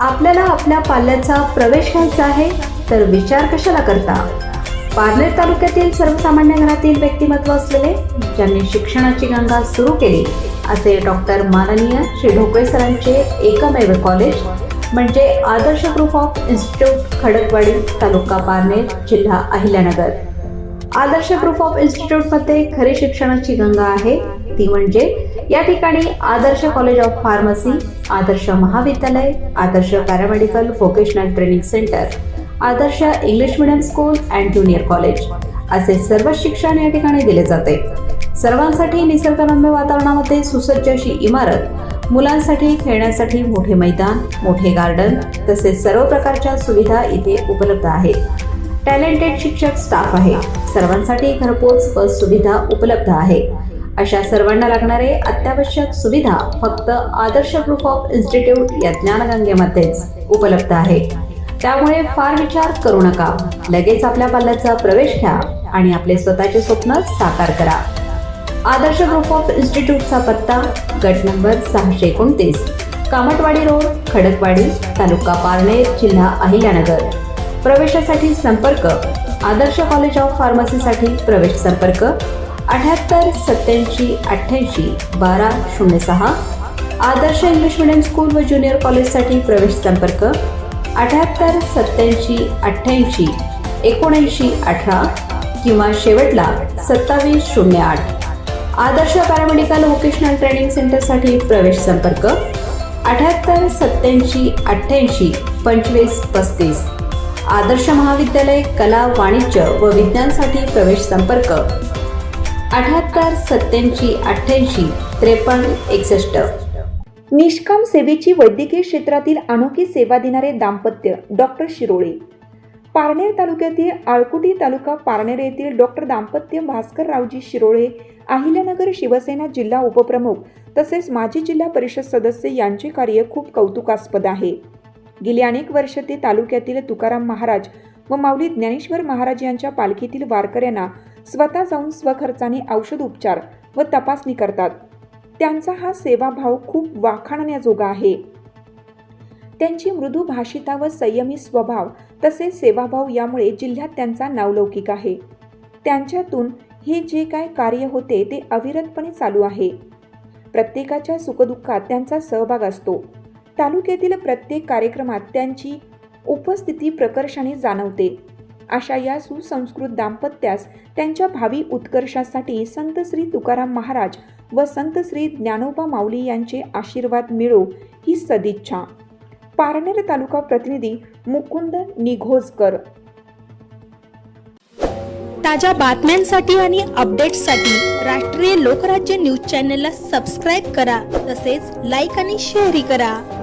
आपल्याला आपल्या पाल्याचा प्रवेश घ्यायचा आहे तर विचार कशाला करता? पारनेर तालुक्यातील सर्वसामान्य घरातील व्यक्तिमत्व असलेले ज्यांनी शिक्षणाची गंगा सुरू केली असे डॉक्टर माननीय श्री ढोकळे सरांचे एकमेव कॉलेज म्हणजे Adarsh group of institute Khadakwadi taluka Parner जिल्हा अहिल्यानगर. आदर्श ग्रुप ऑफ इन्स्टिट्यूटमध्ये खरी शिक्षणाची गंगा आहे ती म्हणजे या ठिकाणी Adarsh college of pharmacy Adarsh महाविद्यालय Adarsh paramedical vocational training center Adarsh English medium school and junior college असे सर्व शिक्षण या ठिकाणी दिले जाते. सर्वांसाठी निसर्गरम्य वातावरणामध्ये सुसज्ज अशी इमारत मुलांसाठी खेळण्यासाठी मोठे मैदान मोठे गार्डन तसेच सर्व प्रकारच्या सुविधा इथे उपलब्ध आहेत टॅलेंटेड शिक्षक स्टाफ आहे. सर्वांसाठी घरपोच बस सुविधा उपलब्ध आहे. अशा सर्वांना लागणारे अत्यावश्यक सुविधा फक्त आदर्श ग्रुप ऑफ इन्स्टिट्यूट या ज्ञानगंगेमध्येच उपलब्ध आहे. त्यामुळे फार विचार करू नका. लगेच आपल्या पाल्याचा प्रवेश घ्या आणि आपले स्वतःचे स्वप्न साकार करा. आदर्श ग्रुप ऑफ इन्स्टिट्यूटचा पत्ता गट नंबर सहाशे एकोणतीस कामटवाडी रोड खडकवाडी तालुका पारनेर जिल्हा अहिल्यानगर. प्रवेशासाठी संपर्क आदर्श कॉलेज ऑफ फार्मसीसाठी प्रवेश संपर्क अठ्याहत्तर सत्याऐंशी अठ्ठ्याऐंशी बारा शून्य सहा. आदर्श इंग्लिश मिडियम स्कूल व ज्युनियर कॉलेजसाठी प्रवेश संपर्क. अठ्याहत्तर सत्याऐंशी अठ्ठ्याऐंशी एकोणऐंशी अठरा किंवा शेवटला सत्तावीस शून्य आठ. आदर्श पॅरामेडिकल व्होकेशनल ट्रेनिंग सेंटरसाठी प्रवेश संपर्क. अठ्याहत्तर सत्याऐंशी अठ्ठ्याऐंशी पंचवीस पस्तीस. आदर्श महाविद्यालय कला वाणिज्य व विज्ञानसाठी प्रवेश संपर्क. अठ्याहत्तर सत्याऐंशी अठ्ठ्याऐंशी त्रेपन्न एकसष्ट. निष्काम सेवेची वैद्यकीय क्षेत्रातील अनोखी सेवा देणारे दाम्पत्य डॉक्टर शिरोळे. पारनेर तालुक्यातील आळकुटी तालुका पारनेर येथील डॉक्टर दाम्पत्य भास्कर रावजी शिरोळे अहिल्यानगर शिवसेना जिल्हा उपप्रमुख तसेच माजी जिल्हा परिषद सदस्य यांचे कार्य खूप कौतुकास्पद आहे. गेली अनेक वर्ष ते तालुक्यातील तुकाराम महाराज व माऊली ज्ञानेश्वर महाराज यांच्या पालखीतील वारकऱ्यांना स्वतः जाऊन स्वखर्चाने औषध उपचार व तपासणी करतात. त्यांचा हा सेवाभाव खूप वाखाणण्याजोगा आहे. त्यांची मृदू भाषिता व संयमी स्वभाव तसेच सेवाभाव यामुळे जिल्ह्यात त्यांचा नावलौकिक आहे. त्यांच्यातून हे जे काय कार्य होते ते अविरतपणे चालू आहे. प्रत्येकाच्या सुखदुःखात त्यांचा सहभाग असतो. तालुक्यातील प्रत्येक कार्यक्रमात त्यांची उपस्थिती प्रकर्षाने जाणवते. अशा या सुसंस्कृत दाम्पत्यास त्यांच्या भावी उत्कर्षासाठी संत श्री तुकाराम महाराज व संत श्री ज्ञानोबा माऊली यांचे आशीर्वाद मिळो ही सदिच्छा. पारनेर तालुका प्रतिनिधी मुकुंद निघोजकर. ताज्या बातम्यांसाठी आणि अपडेट्ससाठी राष्ट्रीय लोकराज्य न्यूज चॅनलला सबस्क्राईब करा तसेच लाईक आणि शेअरही करा.